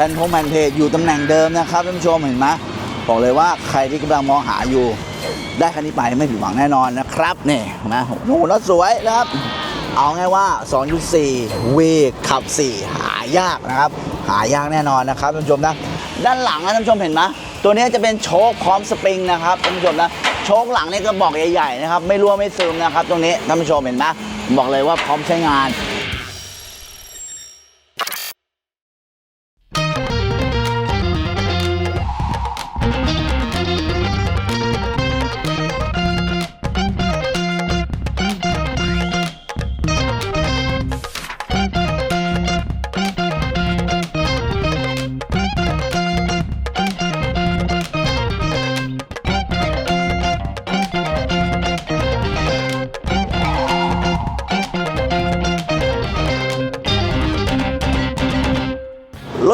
ผ่นพงแผ่นเพจอยู่ตำแหน่งเดิมนะครับท่านผู้ชมเห็นไหมบอกเลยว่าใครที่กำลังมองหาอยู่ ได้คันนี้ไปไม่ผิดหวังแน่นอนนะครับนี่นะโอ้โหรถสวยนะครับ เอาง่ายว่า 2.4 V ขับ 4 หายากนะครับ หายากแน่นอนนะครับท่านผู้ชมนะด้านหลังนะท่านผู้ชมเห็นไหมตัวนี้จะเป็นโชคพร้อมสปริงนะครับท่านผู้ชมนะโชคหลังนี่ก็บอกใหญ่ๆนะครับไม่รั่วไม่ซึมนะครับ ตรงนี้ท่านผู้ชมเห็นไหมบอกเลยว่าพร้อมใช้งาน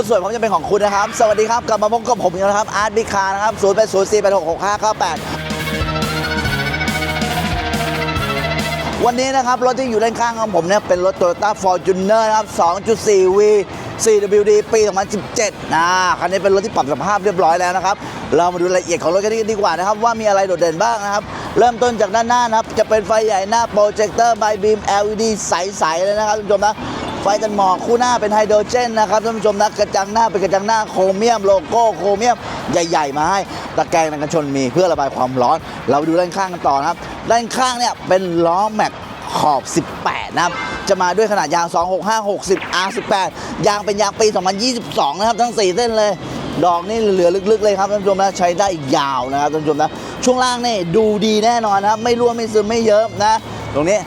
สวยผมจะเป็นของคุณนะครับ สวัสดีครับ กลับมาพบกับผมอีกแล้วนะครับ อาร์ตบิคานะครับ0 8 0 4 8 6 6 5 9 8วันนี้นะครับ รถที่อยู่ด้านข้างของผมเนี่ยเป็นรถ Toyota Fortuner นะครับ 2.4V 4WD ปี 2017 นะ คันนี้เป็นรถที่ปรับสภาพเรียบร้อยแล้วนะครับ เรามาดูรายละเอียดของรถกันดีกว่านะครับ ว่ามีอะไรโดดเด่นบ้างนะครับ เริ่มต้นจากด้านหน้านะครับ จะเป็นไฟใหญ่หน้าโปรเจคเตอร์ไบบีม LED ใส ๆ เลยนะครับท่านผู้ชมนะ ไฟกันหมอกคู่หน้าเป็นไฮโดรเจนนะครับท่านผู้ชมนะกระจังหน้าเป็นกระจังหน้าโครเมียมโลโก้โครเมียมใหญ่ ๆ มาให้ตะแกรงกันชนมีเพื่อระบายความร้อน เราดูด้านข้างกันต่อนะครับ ด้านข้างเนี่ยเป็นล้อแม็กขอบ 18 นะครับ จะมาด้วยขนาดยาง 265 60 R18 ยางเป็นยางปี 2022 นะครับ ทั้ง 4 เส้นเลย ดอกนี่เหลือลึกๆ เลยครับท่านผู้ชมนะใช้ได้อีกยาวนะครับท่านผู้ชมนะ ช่วงล่างนี่ดูดีแน่นอนนะครับ ไม่รั่วไม่ซึมไม่เยิ้มนะ ตรงนี้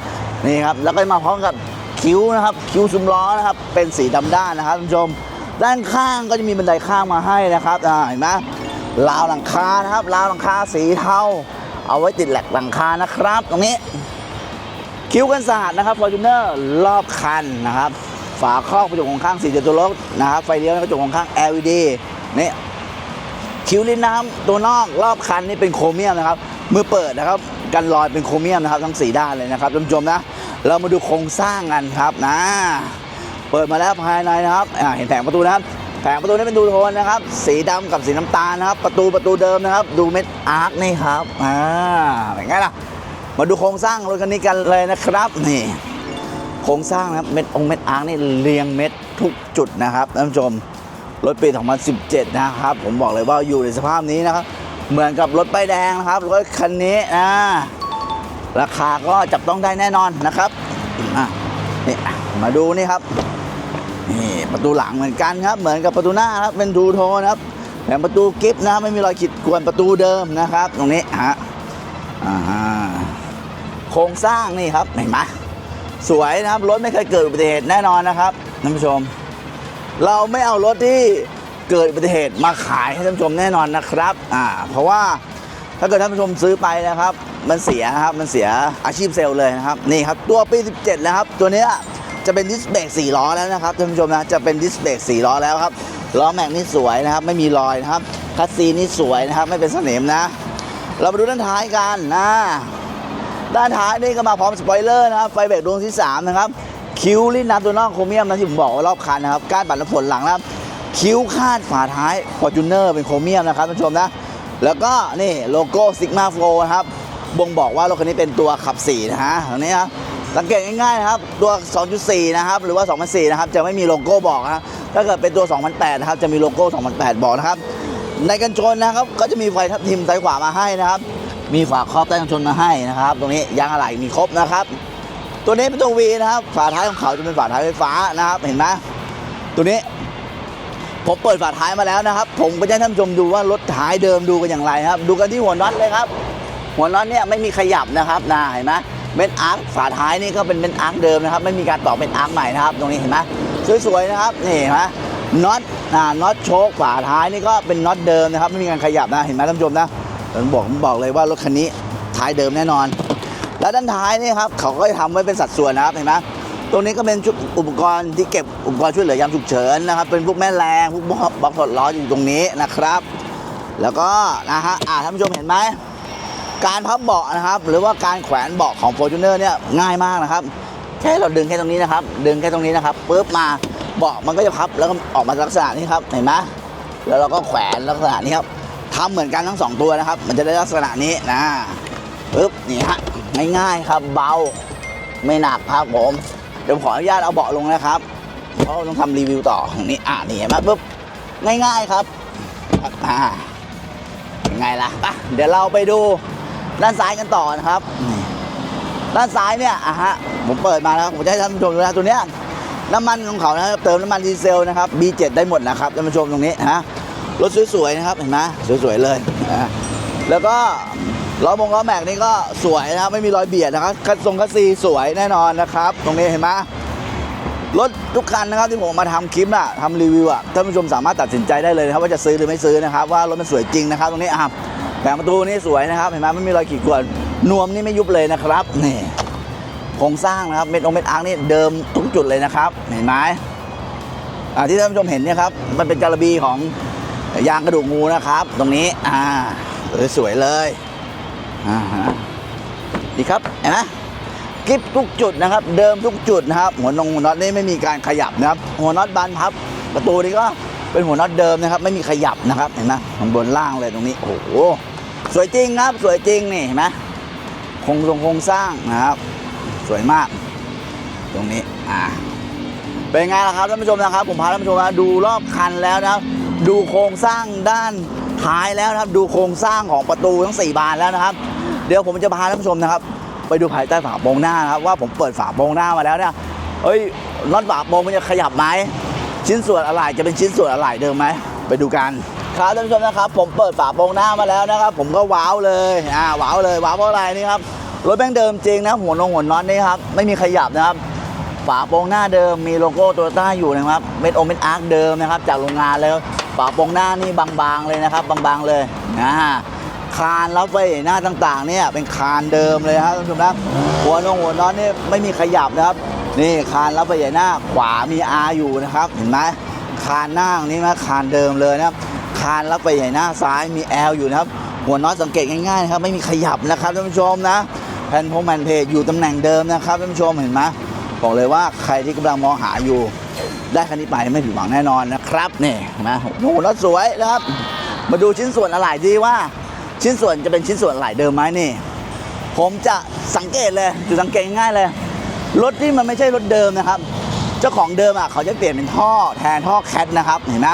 นี่ครับ แล้วก็มาพร้อมกับ คิ้วนะครับ คิ้วซุ้มล้อนะครับ เป็นสีดำด้านนะครับท่านผู้ชม ด้านข้างก็จะมีบันไดข้างมาให้นะครับเห็นไหมราวหลังคานะครับราวหลังคาสีเทาเอาไว้ติดแหลกหลังคานะครับ ตรงนี้ คิ้วกันสาดนะครับ Fortuner รอบคันนะครับ ฝาครอบกระจกของข้างสีเดียวตัวรถนะครับไฟเลี้ยวกระจกของข้าง LED นี่คิ้วลิ้นน้ำตัวนอกรอบคันนี่เป็นโครเมียมนะครับ มือเปิดนะครับ กันรอยเป็นโครเมียมนะครับ ทั้งสีด้านเลยนะครับท่านผู้ชมนะ เรามาดูโครงสร้างกันครับนะ เปิดมาแล้วภายในนะครับเห็นแผงประตูนะครับ แผงประตูนี่เป็นดูโทนนะครับ สีดำกับสีน้ำตาลนะครับ ประตูประตูเดิมนะครับ ดูเม็ดอาร์คนี่ครับอ่าเป็นไงล่ะ มาดูโครงสร้างรถคันนี้กันเลยนะครับนี่โครงสร้างนะครับเม็ดองเม็ดอาร์คนี่เรียงเม็ดทุกจุดนะครับท่านผู้ชมรถปี 2017 นะครับ ผมบอกเลยว่าอยู่ในสภาพนี้นะครับ เหมือนกับรถป้ายแดงนะครับรถคันนี้นะราคาก็จับต้องได้แน่นอนนะครับอะนี่มาดูนี่ครับนี่ประตูหลังเหมือนกันครับ เหมือนกับประตูหน้าครับเป็นดูโทนครับแต่ประตูกิฟต์นะครับไม่มีรอยขีดข่วนประตูเดิมนะครับ ตรงนี้ฮะโครงสร้างนี่ครับเห็นไหมสวยนะครับรถไม่เคยเกิดอุบัติเหตุแน่นอนนะครับท่านผู้ชม เราไม่เอารถที่ เกิดอุบัติเหตุมาขายให้ท่านผู้ชมแน่นอนนะครับอ่าเพราะว่าถ้าเกิดท่านผู้ชมซื้อไปนะครับ มันเสียนะครับมันเสียอาชีพเซลล์เลยนะครับนี่ครับตัวปี 17 นะครับ ตัวเนี้ยจะเป็นดิสเบรก4ล้อแล้วนะครับท่านผู้ชมนะจะเป็นดิสเบรก4ล้อแล้วครับล้อแม็กนี่สวยนะครับ ไม่มีรอยนะครับคัสซีนี่สวยนะครับ ไม่เป็นสนิมนะ เรามาดูด้านท้ายกันนะด้านท้ายนี่ก็มาพร้อมสปอยเลอร์นะครับไฟเบรกดวงที่ 3 นะครับ คิ้วลิ้นน้ำตัวนอกโครเมียมนะที่ผมบอกว่ารอบคันนะครับก้านปัดน้ำฝนหลังนะครับ คิ้วคาดฝาท้าย f o r t u n e r เป็นโครเมียมนะครับท่านผู้ชมนะ แล้วก็นี่โลโก้ซิกมาโฟนะครับ บ่งบอกว่ารถคันนี้เป็นตัวขับ 4 นะฮะตรงนี้ครับสังเกตง่ายๆนะครับตัว 2.4 นะครับหรือว่า 2004 นะครับจะไม่มีโลโก้บอกนะถ้าเกิดเป็นตัว 2008 นะครับจะมีโลโก้ 2008 บอกนะครับ ในกันชนนะครับก็จะมีไฟทับทิมซ้ายขวามาให้นะครับ มีฝาครอบใต้กันชนมาให้นะครับ ตรงนี้ยางอะไหล่มีครบนะครับ ตัวนี้เป็นตัว V นะครับ ฝาท้ายของเขาจะเป็นฝาท้ายไฟฟ้านะครับเห็นไหมตัวนี้ ผมเปิดฝาท้ายมาแล้วนะครับ ผมก็จะให้ท่านผู้ชมดูว่ารถท้ายเดิมดูกันอย่างไรครับ ดูกันที่หัวน็อตเลยครับ หัวน็อตเนี่ยไม่มีขยับนะครับนะเห็นไหมเม็ดอาร์คฝาท้ายนี่ก็เป็นเม็ดอาร์คเดิมนะครับ ไม่มีการต่อเป็นอาร์คใหม่นะครับ ตรงนี้เห็นไหมสวยๆนะครับนี่เห็นไหมน็อตอ่าน็อตโชคฝาท้ายนี่ก็เป็นน็อตเดิมนะครับไม่มีการขยับนะเห็นไหมท่านผู้ชมนะผมบอกผมบอกเลยว่ารถคันนี้ท้ายเดิมแน่นอน แล้วด้านท้ายนี่ครับเขาก็จะทำไว้เป็นสัดส่วนนะครับเห็นไหม ตรงนี้ก็เป็นอุปกรณ์ที่เก็บอุปกรณ์ช่วยเหลือยามฉุกเฉินนะครับ เป็นพวกแม่แรงพวกบล็อกถอดล้ออยู่ตรงนี้นะครับ แล้วก็นะฮะอ่าท่านผู้ชมเห็นไหมการพับเบาะนะครับ หรือว่าการแขวนเบาะของ Fortuner เนี่ยง่ายมากนะครับแค่เราดึงแค่ตรงนี้นะครับ ดึงแค่ตรงนี้นะครับปุ๊บมาเบาะมันก็จะพับแล้วก็ออกมาลักษณะนี้ครับเห็นไหมแล้วเราก็แขวนลักษณะนี้ครับทำเหมือนกันทั้งสองตัวนะครับ มันจะได้ลักษณะนี้นะปึ๊บนี่ฮะง่ายๆครับเบาไม่หนักครับผม ดี๋ยวขออนุญาตเอาเบาะลงนะครับ เพราะต้องทำรีวิวต่อนี่อ่านี่เห็นไหมปุ๊บง่ายๆครับอ่ายังไงล่ะไปเดี๋ยวเราไปดูด้านซ้ายกันต่อนะครับด้านซ้ายเนี่ยอะฮะผมเปิดมาแล้วผมจะให้ท่านผู้ชมดูนะตัวเนี้ยน้ำมันของเขานะครับเติมน้ำมันดีเซลนะครับ B7 ได้หมดนะครับท่านผู้ชมตรงนี้นะรถสวยๆนะครับเห็นไหมสวยๆเลยนะแล้วก็ ล้อมงล้อแม็กนี่ก็สวยนะครับไม่มีรอยเบียดนะครับทรงคัสซีสวยแน่นอนนะครับ ตรงนี้เห็นไหมรถทุกคันนะครับที่ผมมาทำคลิปน่ะทำรีวิวอะท่านผู้ชมสามารถตัดสินใจได้เลยนะครับว่าจะซื้อหรือไม่ซื้อนะครับ ว่ารถมันสวยจริงนะครับ ตรงนี้อะแผงประตูนี่สวยนะครับเห็นไหมไม่มีรอยขีดข่วนนวมนี่ไม่ยุบเลยนะครับนี่โครงสร้างนะครับเม็ดองเม็ดอาร์คนี่เดิมทุกจุดเลยนะครับเห็นไหมอ่าที่ท่านผู้ชมเห็นเนี่ยครับมันเป็นการบีของยางกระดูกงูนะครับ ตรงนี้อ่าสวยเลย อ่าฮะนี่ครับเห็นไหมกริปทุกจุดนะครับ เดิมทุกจุดนะครับ หัวนงหัวน็อตนี่ไม่มีการขยับนะครับ หัวน็อตบานพับ ประตูนี่ก็เป็นหัวน็อตเดิมนะครับ ไม่มีขยับนะครับเห็นไหมข้างบนล่างเลยตรงนี้โอ้โหสวยจริงครับ สวยจริงนี่เห็นไหมโครงทรงโครงสร้างนะครับ สวยมาก ตรงนี้อ่าเป็นไงล่ะครับท่านผู้ชมนะครับ ผมพาท่านผู้ชมมาดูรอบคันแล้วนะดูโครงสร้างด้าน ท้ายแล้วนะครับดูโครงสร้างของประตูทั้งสี่บานแล้วนะครับ เดี๋ยวผมจะพาท่านผู้ชมนะครับ ไปดูภายใต้ฝาโปรงหน้านะครับว่าผมเปิดฝาโปรงหน้ามาแล้วเนี่ยเอ้ยน็อตฝาโปรงมันจะขยับไหมชิ้นส่วนอะไรจะเป็นชิ้นส่วนอะไรเดิมไหมไปดูกันครับท่านผู้ชมนะครับ ผมเปิดฝาโปรงหน้ามาแล้วนะครับ ผมก็ว้าวเลยอ่าว้าวเลยว้าวเพราะอะไรนี่ครับรถแบงเดิมจริงนะหัวนงหัวน็อตนี่ครับไม่มีขยับนะครับฝาโปรงหน้าเดิมมีโลโก้โตโยต้าอยู่นะครับเม็ดโอเม็ดอาร์คเดิมนะครับ จากโรงงานแล้ว ฝาโปรงหน้านี่บางๆเลยนะครับ บางๆเลยนะฮะคานรับไฟหน้าต่างๆเนี่ยเป็นคานเดิมเลยครับท่านผู้ชมนะหัวนงหัวน็อตนี่ไม่มีขยับนะครับ นี่คานรับไฟหน้าขวามี R อยู่นะครับ เห็นไหมคานหน้านี้นะคานเดิมเลยนะครับคานรับไฟหน้าซ้ายมี L อลอยู่นะครับ หัวน็อตสังเกตง่ายๆนะครับไม่มีขยับนะครับท่านผู้ชมนะแผ่นพงแผ่นเพจอยู่ตำแหน่งเดิมนะครับท่านผู้ชมเห็นไหมบอกเลยว่าใครที่กำลังมองหาอยู่ ได้คันนี้ไปไม่ผิดหวังแน่นอนนะครับนี่เห็นไหมโอ้โหรถสวยนะครับ มาดูชิ้นส่วนอะไหล่ดีว่า ชิ้นส่วนจะเป็นชิ้นส่วนอะไหล่เดิมไหมนี่ ผมจะสังเกตเลยจุดสังเกตง่ายๆเลยรถที่มันไม่ใช่รถเดิมนะครับ เจ้าของเดิมอะเขาจะเปลี่ยนเป็นท่อแทนท่อแคทนะครับเห็นไหม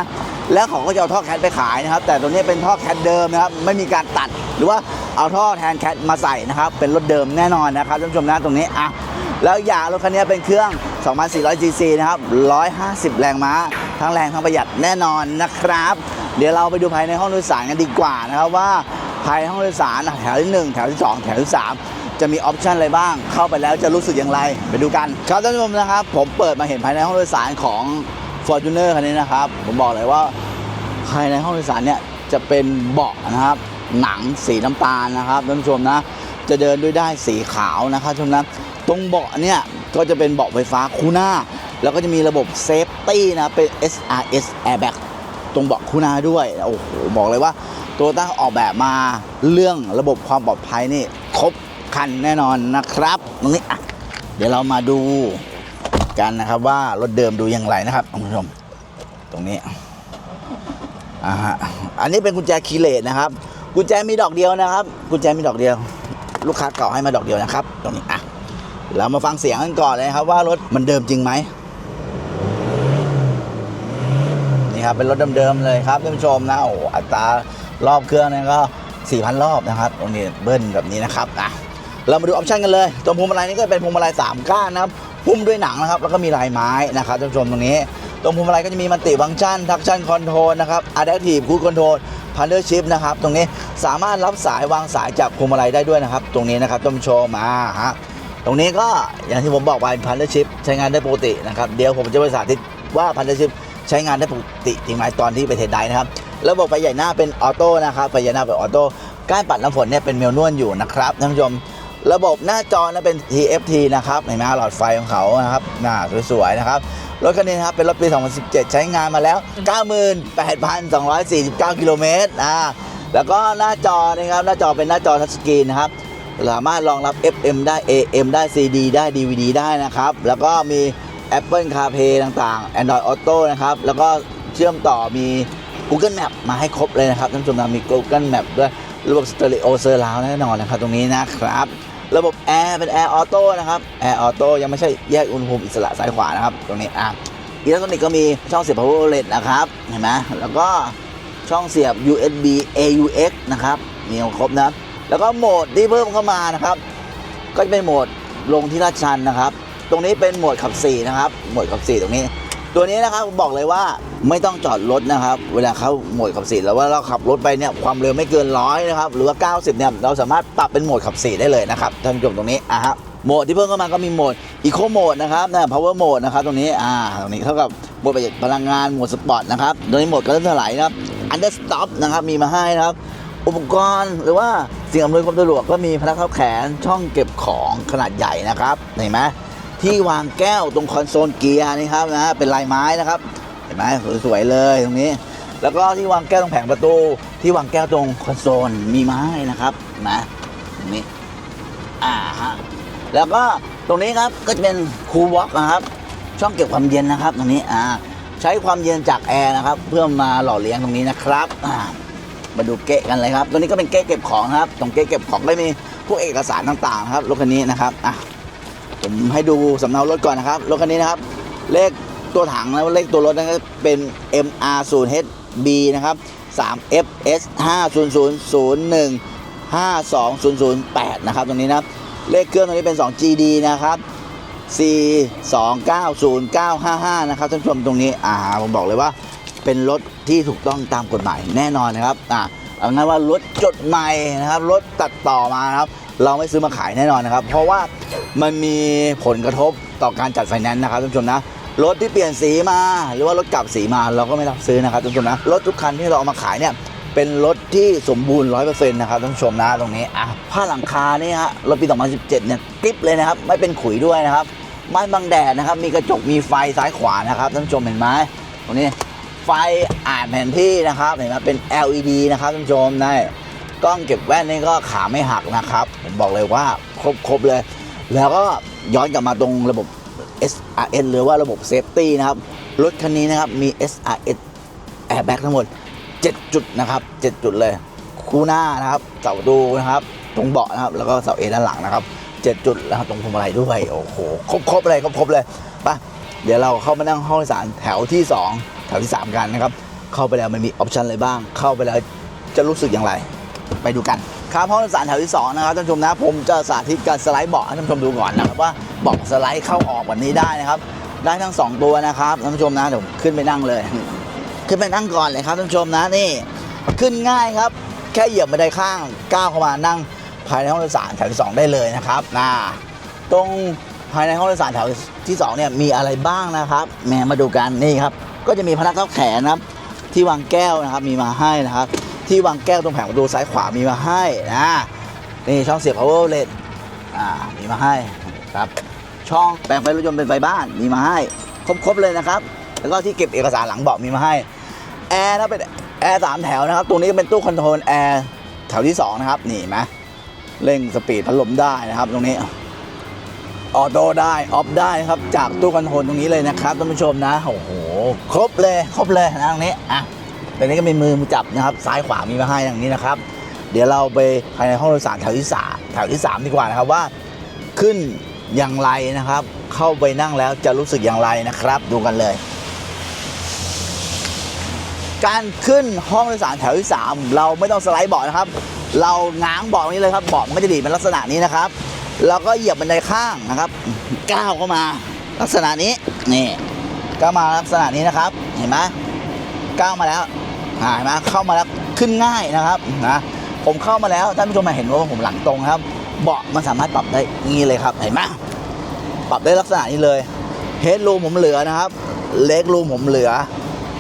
แล้วเขาก็จะเอาท่อแคทไปขายนะครับ แต่ตัวนี้เป็นท่อแคทเดิมนะครับ ไม่มีการตัดหรือว่าเอาท่อแทนแคทมาใส่นะครับ เป็นรถเดิมแน่นอนนะครับท่านผู้ชมนะตรงนี้อะแล้วอย่างรถคันนี้เป็นเครื่อง 2,400 cc นะครับ 150 แรงม้า ทั้งแรงทั้งประหยัดแน่นอนนะครับ เดี๋ยวเราไปดูภายในห้องโดยสารกันดีกว่านะครับว่าภายในห้องโดยสารแถวที่ 1 แถวที่ 2 แถวที่ 3 จะมีออปชันอะไรบ้าง เข้าไปแล้วจะรู้สึกอย่างไร ไปดูกันครับท่านผู้ชมนะครับ ผมเปิดมาเห็นภายในห้องโดยสารของ Fortuner คันนี้นะครับ ผมบอกเลยว่าภายในห้องโดยสารเนี่ยจะเป็นเบาะนะครับ หนังสีน้ำตาลนะครับท่านผู้ชมนะจะเดินด้วยได้สีขาวนะครับท่านผู้ชมนะตรงเบาะเนี่ย ก็จะเป็นเบาะไฟฟ้าคู่หน้า แล้วก็จะมีระบบเซฟตี้นะ เป็น SRS airbag ตรงเบาะคู่หน้าด้วย โอ้โห บอกเลยว่าตโยต้าออกแบบมาเรื่องระบบความปลอดภัยนี่ ครบคันแน่นอนนะครับ ตรงนี้อะเดี๋ยวเรามาดูกันนะครับว่ารถเดิมดูอย่างไรนะครับท่านผู้ชม ตรงนี้อ่าฮะอันนี้เป็นกุญแจคีเลสนะครับ กุญแจมีดอกเดียวนะครับ กุญแจมีดอกเดียว ลูกค้าเก่าให้มาดอกเดียวนะครับ ตรงนี้อะ เรามาฟังเสียงกันก่อนเลยครับว่ารถมันเดิมจริงไหมนี่ครับเป็นรถเดิมๆเลยครับท่านผู้ชมนะโอ้อัตรารอบเครื่องเนี่ยก็ 4,000 รอบนะครับตรงนี้เบิ้ลแบบนี้นะครับอะเรามาดูออปชันกันเลยตัวพวงมาลัยนี่ก็เป็นพวงมาลัย3ก้านนะครับหุ้มด้วยหนังนะครับ แล้วก็มีลายไม้นะครับท่านผู้ชมตรงนี้ ตรงพวงมาลัยก็จะมีมันติฟังก์ชันทักชันคอนโทรลนะครับ Adaptive Cruise Control Paddle Shift นะครับ ตรงนี้สามารถรับสายวางสายจากพวงมาลัยได้ด้วยนะครับ ตรงนี้นะครับท่านผู้ชมมาฮะ ตรงนี้ก็อย่างที่ผมบอกไปพันธชิพใช้งานได้ปกตินะครับ เดี๋ยวผมจะไปสาธิตว่าพันธชิพใช้งานได้ปกติจริงไหมตอนที่ไปเทสได้นะครับ ระบบไฟใหญ่หน้าเป็นออโต้นะครับไฟใหญ่หน้าเป็นออโต้ก้านปัดน้ำฝนเนี่ยเป็นเมลนวลอยู่นะครับท่านผู้ชมระบบหน้าจอนะเป็น TFT นะครับเห็นไหมหลอดไฟของเขานะครับหน้าสวยๆนะครับรถคันนี้นะครับเป็นรถปี 2017 ใช้งานมาแล้ว 98,249 กิโลเมตรอ่าแล้วก็หน้าจอนะครับหน้าจอเป็นหน้าจอทัชสกรีนนะครับ สามารถรองรับ FM ได้ AM ได้ CD ได้ DVD ได้นะครับ แล้วก็มี Apple CarPlay ต่างๆ Android Auto นะครับ แล้วก็เชื่อมต่อมี Google Map มาให้ครบเลยนะครับท่านผู้ชมนะมี Google Map ด้วยระบบ Stereo Surround แน่นอนนะครับ ตรงนี้นะครับ ระบบแอร์เป็นแอร์ออโต้นะครับแอร์ออโต้ยังไม่ใช่แยกอุณหภูมิอิสระซ้ายขวานะครับ ตรงนี้อะอิเล็กทรอนิกส์ก็มีช่องเสียบ power outlet นะครับ เห็นไหมแล้วก็ช่องเสียบ USB AUX นะครับ มีครบนะ แล้วก็โหมดที่เพิ่มเข้ามานะครับ ก็จะเป็นโหมดลงที่ลาดชันนะครับ ตรงนี้เป็นโหมดขับ4นะครับโหมดขับ4ตรงนี้ ตัวนี้นะครับบอกเลยว่าไม่ต้องจอดรถนะครับ เวลาเข้าโหมดขับ4แล้วว่าเราขับรถไปเนี่ยความเร็วไม่เกินร้อยนะครับหรือว่า 90เนี่ยเราสามารถปรับเป็นโหมดขับ4ได้เลยนะครับท่านผู้ชมตรงนี้อะฮะโหมดที่เพิ่มเข้ามาก็มีโหมด Eco Mode นะครับนะ Power Mode นะครับตรงนี้อ่าตรงนี้เท่ากับโหมดประหยัดพลังงานโหมดสปอร์ตนะครับตรงนี้โหมดกระตุ้นถลายนะครับ Under Stop นะครับมีมาให้นะครับ อุปกรณ์หรือว่าสิ่งอำนวยความสะดวกก็มีพนักเข้าแขนช่องเก็บของขนาดใหญ่นะครับเห็นไหมที่วางแก้วตรงคอนโซลเกียร์นี่ครับนะเป็นลายไม้นะครับเห็นไหมสวยๆเลยตรงนี้ แล้วก็ที่วางแก้วตรงแผงประตู ที่วางแก้วตรงคอนโซลมีไม้นะครับนไหมตรงนี้อ่าฮะแล้วก็ตรงนี้ครับก็จะเป็นคูลวอล์กนะครับ ช่องเก็บความเย็นนะครับตรงนี้อ่าใช้ความเย็นจากแอร์นะครับ เพื่อมาหล่อเลี้ยงตรงนี้นะครับอ่า มาดูเกะกันเลยครับตัวนี้ก็เป็นเกะเก็บของครับตรงเกะเก็บของได้มีพวกเอกสารต่างๆครับรถคันนี้นะครับอะผมให้ดูสำเนารถก่อนนะครับรถคันนี้นะครับ เลขตัวถังแล้วเลขตัวรถนะครับเป็น MR 0 HB นะครับ3 FS 5 0 0 0 1 5 2 0 0 8นะครับตรงนี้นะครับเลขเครื่องตรงนี้เป็น 2 GD นะครับ C 2 9 0 9 5 5นะครับท่านผู้ชมตรงนี้อ่าผมบอกเลยว่าเป็นรถ ที่ถูกต้องตามกฎหมายแน่นอนนะครับอ่าเอางั้นว่ารถจดใหม่นะครับรถตัดต่อมานะครับ เราไม่ซื้อมาขายแน่นอนนะครับ เพราะว่ามันมีผลกระทบต่อการจัดไฟแนนซ์นะครับท่านผู้ชมนะรถที่เปลี่ยนสีมา หรือว่ารถกลับสีมาเราก็ไม่รับซื้อนะครับท่านผู้ชมนะรถทุกคันที่เราเอามาขายเนี่ยเป็นรถที่สมบูรณ์ร้อยเปอร์เซ็นต์นะครับท่านผู้ชมนะตรงนี้อะผ้าหลังคานี่ฮะรถปี2017เนี่ยกริปเลยนะครับ ไม่เป็นขุยด้วยนะครับไม่บังแดดนะครับ มีกระจกมีไฟซ้ายขวานะครับท่านผู้ชมเห็นไหมตรงนี้ ไฟอ่านแผนที่นะครับเห็นไหมเป็น LED นะครับท่านผู้ชมนะกล้องเก็บแว่นนี่ก็ขาไม่หักนะครับ ผมบอกเลยว่าครบครบเลย แล้วก็ย้อนกลับมาตรงระบบ SRS หรือว่าระบบเซฟตี้นะครับ รถคันนี้นะครับมี SRS airbag ทั้งหมด 7 จุดนะครับ 7 จุดเลย คู่หน้านะครับเสาดูนะครับ ตรงเบาะนะครับ แล้วก็เสาเอด้านหลังนะครับ 7 จุดแล้วตรงพวงมาลัยด้วย โอ้โห ครบครบเลยครบครบเลยไปเดี๋ยวเราเข้ามานั่งห้องโดยสารแถวที่ 2 แถวที่ 3 กันนะครับ เข้าไปแล้วมันมีออปชันอะไรบ้าง เข้าไปแล้วจะรู้สึกอย่างไร ไปดูกันครับห้องโดยสารแถวที่ 2 นะครับท่านผู้ชมนะผมจะสาธิตการสไลด์เบาะให้ท่านผู้ชมดูก่อนนะครับว่าเบาะสไลด์เข้าออกแบบนี้ได้นะครับ ได้ทั้ง 2 ตัวนะครับท่านผู้ชมนะเดี๋ยวผมขึ้นไปนั่งเลย ขึ้นไปนั่งก่อนเลยครับท่านผู้ชมนะนี่ ขึ้นง่ายครับ แค่เหยียบบันไดข้างก้าวเข้ามานั่งภายในห้องโดยสารแถวที่ 2 ได้เลยนะครับนะตรงภายในห้องโดยสารแถวที่2เนี่ยมีอะไรบ้างนะครับแหมมาดูกันนี่ครับ ก็จะมีพนักเท้าแขนนะครับ ที่วางแก้วนะครับมีมาให้นะครับ ที่วางแก้วตรงแผงประตูซ้ายขวามีมาให้นะนี่ช่องเสียบ power outlet อ่ามีมาให้ครับช่องแปลงไฟรถยนต์เป็นไฟบ้านมีมาให้ ครบๆเลยนะครับ แล้วก็ที่เก็บเอกสารหลังเบาะมีมาให้แอร์นะเป็นแอร์สามแถวนะครับตรงนี้ก็เป็นตู้คอนโทรลแอร์แถวที่2นะครับนี่ไหมเร่งสปีดพัดลมได้นะครับตรงนี้ ออโต้ได้ ออฟได้ครับ จากตู้คอนโทรลตรงนี้เลยนะครับท่านผู้ชมนะ โอ้โห ครบเลย ครบเลยนะตรงนี้ อะตรงนี้ก็มีมือจับนะครับ ซ้ายขวามีมาให้อย่างนี้นะครับ เดี๋ยวเราไปภายในห้องโดยสารแถวที่สามแถวที่สามดีกว่านะครับว่า ขึ้นอย่างไรนะครับ เข้าไปนั่งแล้วจะรู้สึกอย่างไรนะครับ ดูกันเลย การขึ้นห้องโดยสารแถวที่3เราไม่ต้องสไลด์เบาะนะครับ เราง้างเบาะนี้เลยครับเบาะมันก็จะดีดเป็นลักษณะนี้นะครับ แล้วก็เหยียบบันไดข้างนะครับก้าวเข้ามา ลักษณะนี้นี่ก้าวมาลักษณะนี้นะครับ เห็นไหมก้าวมาแล้วอ่าเห็นไหมเข้ามาแล้วขึ้นง่ายนะครับนะผมเข้ามาแล้วท่านผู้ชมมาเห็นว่าผมหลังตรงครับ เบาะมันสามารถปรับได้งี้เลยครับเห็นไหมปรับได้ลักษณะนี้เลยเฮดรูมผมเหลือนะครับ เล็กรูมผมเหลือ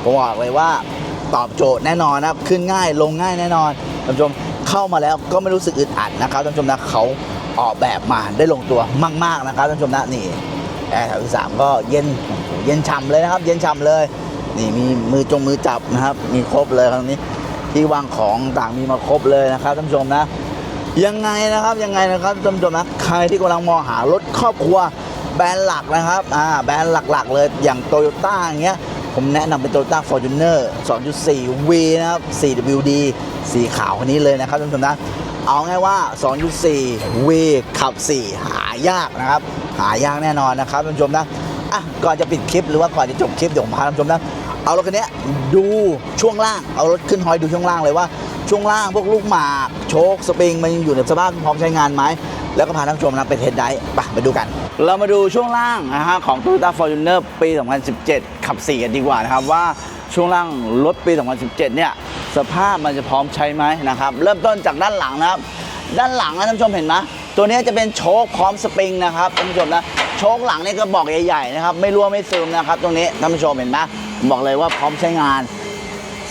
ผมบอกเลยว่าตอบโจทย์แน่นอนนะครับ ขึ้นง่ายลงง่ายแน่นอนท่านผู้ชมเข้ามาแล้วก็ไม่รู้สึกอึดอัดนะครับท่านผู้ชมนะเขา ออกแบบมาได้ลงตัวมาก ๆนะครับท่านผู้ชมนะนี่แอร์แถวที่สามก็เย็นเย็นฉ่ำเลยนะครับ เย็นฉ่ำเลย นี่มีมือจงมือจับนะครับ มีครบเลยครั้งนี้ที่วางของต่างมีมาครบเลยนะครับท่านผู้ชมนะ ยังไงนะครับยังไงนะครับท่านผู้ชมนะใครที่กำลังมองหารถครอบครัวแบรนด์หลักนะครับอ่าแบรนด์หลักๆ เลยอย่างโตโยต้าอย่างเงี้ยผมแนะนำเป็น Toyota Fortuner 2.4 V นะครับ 4WD สีขาวคันนี้เลยนะครับท่านผู้ชมนะ เอาง่ายว่า 2.4 V ขับ 4 หายากนะครับ หายากแน่นอนนะครับท่านผู้ชมนะอะก่อนจะปิดคลิปหรือว่าก่อนจะจบคลิปเดี๋ยวผมพาท่านผู้ชมนะเอารถคันนี้ดูช่วงล่างเอารถขึ้นฮอยดูช่วงล่างเลยว่าช่วงล่างพวกลูกหมากโชคสปริงมันยังอยู่ในสภาพพร้อมใช้งานไหมแล้วก็พาท่านผู้ชมนะไปเทสได้ไปไปดูกัน เรามาดูช่วงล่างนะฮะของ Toyota Fortuner ปี 2017 ขับ 4 กันดีกว่านะครับว่า ช่วงล่างรถปี 2017 เนี่ยสภาพมันจะพร้อมใช้ไหมนะครับ เริ่มต้นจากด้านหลังนะครับ ด้านหลังนะท่านผู้ชมเห็นไหมตัวนี้จะเป็นโชคพร้อมสปริงนะครับท่านผู้ชมนะโชคหลังนี่ก็บอกใหญ่ๆนะครับไม่รั่วไม่ซึมนะครับ ตรงนี้ท่านผู้ชมเห็นไหมบอกเลยว่าพร้อมใช้งาน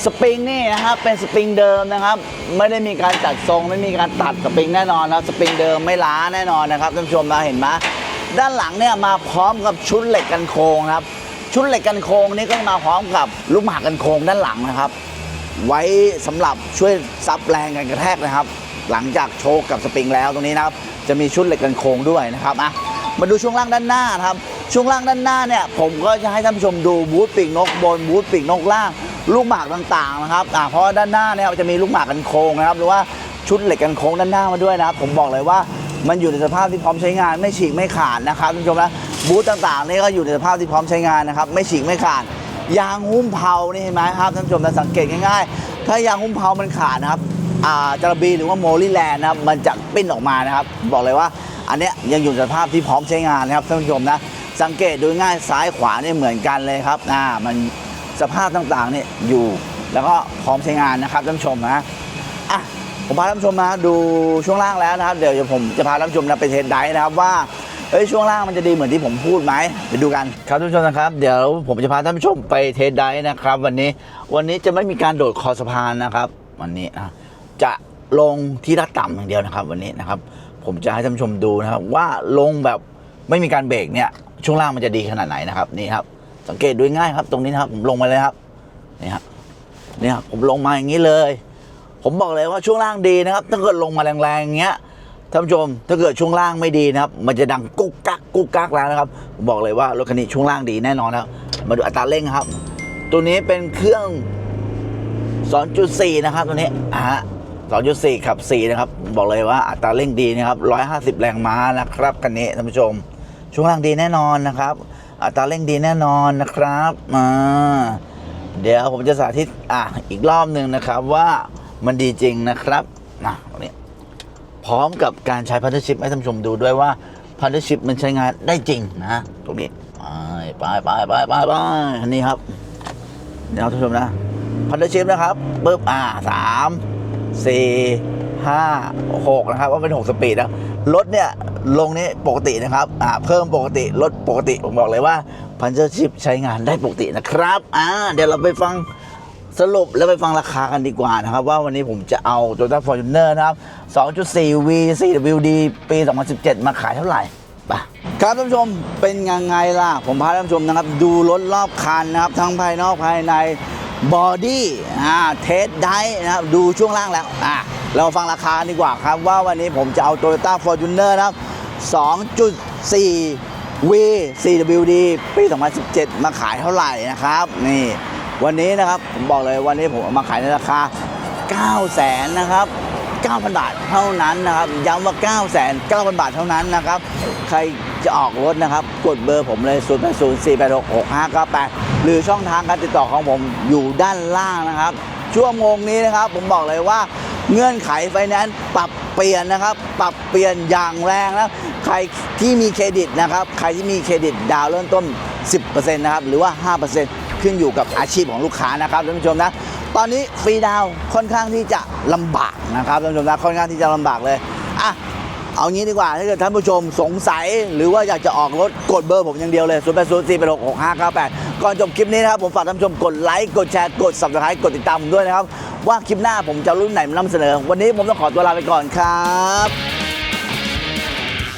สปริงนี่นะครับเป็นสปริงเดิมนะครับ ไม่ได้มีการจัดทรงไม่มีการตัดสปริงแน่นอนนะสปริงเดิมไม่ล้าแน่นอนนะครับท่านผู้ชมนะเห็นไหมด้านหลังเนี่ยมาพร้อมกับชุดเหล็กกันโค้งครับ ชุดเหล็กกันโค้งนี่ก็มาพร้อมกับลูกหมากกันโค้งด้านหลังนะครับ ไว้สำหรับช่วยซับแรงกันกระแทกนะครับ หลังจากโชกกับสปริงแล้วตรงนี้นะครับจะมีชุดเหล็กกันโค้งด้วยนะครับอะมาดูช่วงล่างด้านหน้านะครับ ช่วงล่างด้านหน้าเนี่ยผมก็จะให้ท่านผู้ชมดูบูธปีกนกบนบูธปีกนกล่าง ลูกหมากต่างๆนะครับอะเพราะด้านหน้าเนี่ยจะมีลูกหมากกันโค้งนะครับ หรือว่าชุดเหล็กกันโค้งด้านหน้ามาด้วยนะครับ ผมบอกเลยว่ามันอยู่ในสภาพที่พร้อมใช้งานไม่ฉีกไม่ขาดนะครับท่านผู้ชมนะ บูธต่างๆนี่ก็อยู่ในสภาพที่พร้อมใช้งานนะครับ ไม่ฉีกไม่ขาดยางหุ้มเผานี่เห็นไหมครับท่านผู้ชมนะสังเกตง่ายๆ ถ้ายางหุ้มเผามันขาดนะครับอ่าจระบีหรือว่าโมลิแลนด์นะครับมันจะปิ้นออกมานะครับ บอกเลยว่าอันเนี้ยยังอยู่ในสภาพที่พร้อมใช้งานนะครับท่านผู้ชมนะสังเกตดูง่ายซ้ายขวาเนี่ยเหมือนกันเลยครับอ่ามันสภาพต่างๆเนี่ยอยู่แล้วก็พร้อมใช้งานนะครับท่านผู้ชมนะอะผมพาท่านผู้ชมมาดูช่วงล่างแล้วนะครับ เดี๋ยวผมจะพาท่านผู้ชมนะไปเทสไดนะครับว่า เอ้ยช่วงล่างมันจะดีเหมือนที่ผมพูดไหมไปดูกันครับท่านผู้ชมนะครับ เดี๋ยวผมจะพาท่านผู้ชมไปเทสไดฟ์นะครับ วันนี้วันนี้จะไม่มีการโดดคอสะพานนะครับ วันนี้นะจะลงที่ระดับต่ำอย่างเดียวนะครับ วันนี้นะครับ ผมจะให้ท่านผู้ชมดูนะครับ ว่าลงแบบไม่มีการเบรกเนี่ย ช่วงล่างมันจะดีขนาดไหนนะครับนี่ครับ สังเกตดูง่ายครับ ตรงนี้นะครับผมลงมาเลยครับนี่ครับนี่ครับผมลงมาอย่างนี้เลย ผมบอกเลยว่าช่วงล่างดีนะครับ ถ้าเกิดลงมาแรงๆอย่างเงี้ย ท่านผู้ชมถ้าเกิดช่วงล่างไม่ดีนะครับ มันจะดังกุ๊กกักกุ๊กกักแล้วนะครับผมบอกเลยว่ารถคันนี้ช่วงล่างดีแน่นอนนะครับ มาดูอัตราเร่งครับ ตัวนี้เป็นเครื่อง 2.4 นะครับตัวนี้อะฮะ2.4ขับ 4 นะครับ บอกเลยว่าอัตราเร่งดีนะครับ 150 แรงม้านะครับคันนี้ท่านผู้ชม ช่วงล่างดีแน่นอนนะครับ อัตราเร่งดีแน่นอนนะครับอ่าเดี๋ยวผมจะสาธิตอะอีกรอบหนึ่งนะครับว่ามันดีจริงนะครับนะตรงนี้ พร้อมกับการใช้พันธชิพให้ท่านผู้ชมดูด้วยว่าพันธชิพมันใช้งานได้จริงนะตรงนี้ไปไปไปไปไปไปอันนี้ครับเดี๋ยวท่านผู้ชมนะพันธชิพนะครับปึ๊บอ่าสามสี่ห้าหกนะครับว่าเป็นหกสปีดนะรถเนี่ยลงนี้ปกตินะครับอ่าเพิ่มปกติลดปกติผมบอกเลยว่าพันธชิพใช้งานได้ปกตินะครับอ่าเดี๋ยวเราไปฟัง สรุปแล้วไปฟังราคากันดีกว่านะครับ ว่าวันนี้ผมจะเอา Toyota Fortuner นะครับ 2.4 V 4WD ปี 2017 มาขายเท่าไหร่ไปครับท่านผู้ชมเป็นยังไงล่ะ ผมพาท่านผู้ชมนะครับ ดูรถรอบคันนะครับ ทั้งภายนอกภายในบอดี้อ่าเทสได้นะครับ ดูช่วงล่างแล้วอะเราฟังราคาดีกว่าครับว่าวันนี้ผมจะเอา Toyota Fortuner นะครับ 2.4 V 4WD ปี 2017 มาขายเท่าไหร่นะครับ นี่ วันนี้นะครับผมบอกเลยวันนี้ผมมาขายในราคา 9 0 0แสนนะครับ 9,000 บาทเท่านั้นนะครับ ย้ำว่า9 9 0 0 0 บาทเท่านั้นนะครับ ใครจะออกรถนะครับ กดเบอร์ผมเลย 0 8 0 4 8 6 6 5 9 8 หรือช่องทางการติดต่อของผมอยู่ด้านล่างนะครับช่วโมงนี้นะครับ ผมบอกเลยว่าเงื่อนไขไฟแนนซ์ปรับเปลี่ยนนะครับ ปรับเปลี่ยนอย่างแรงนะใครที่มีเครดิตนะครับ ใครที่มีเครดิตดาวน์เริ่มต้น 10%นะครับ หรือว่า 5% ขึ้นอยู่กับอาชีพของลูกค้านะครับท่านผู้ชมนะ ตอนนี้ฟรีดาวค่อนข้างที่จะลำบากนะครับท่านผู้ชมนะค่อนข้างที่จะลำบากเลยอะเอางี้ดีกว่าถ้าเกิดท่านผู้ชมสงสัย หรือว่าอยากจะออกรถกดเบอร์ผมอย่างเดียวเลย0 8 0 4 8 6 6 5 9 8 ก่อนจบคลิปนี้นะครับ ผมฝากท่านผู้ชมกดไลค์กดแชร์กด subscribe กดติดตามผมด้วยนะครับ ว่าคลิปหน้าผมจะรุ่นไหนมานำเสนอ วันนี้ผมต้องขอตัวลาไปก่อนครับ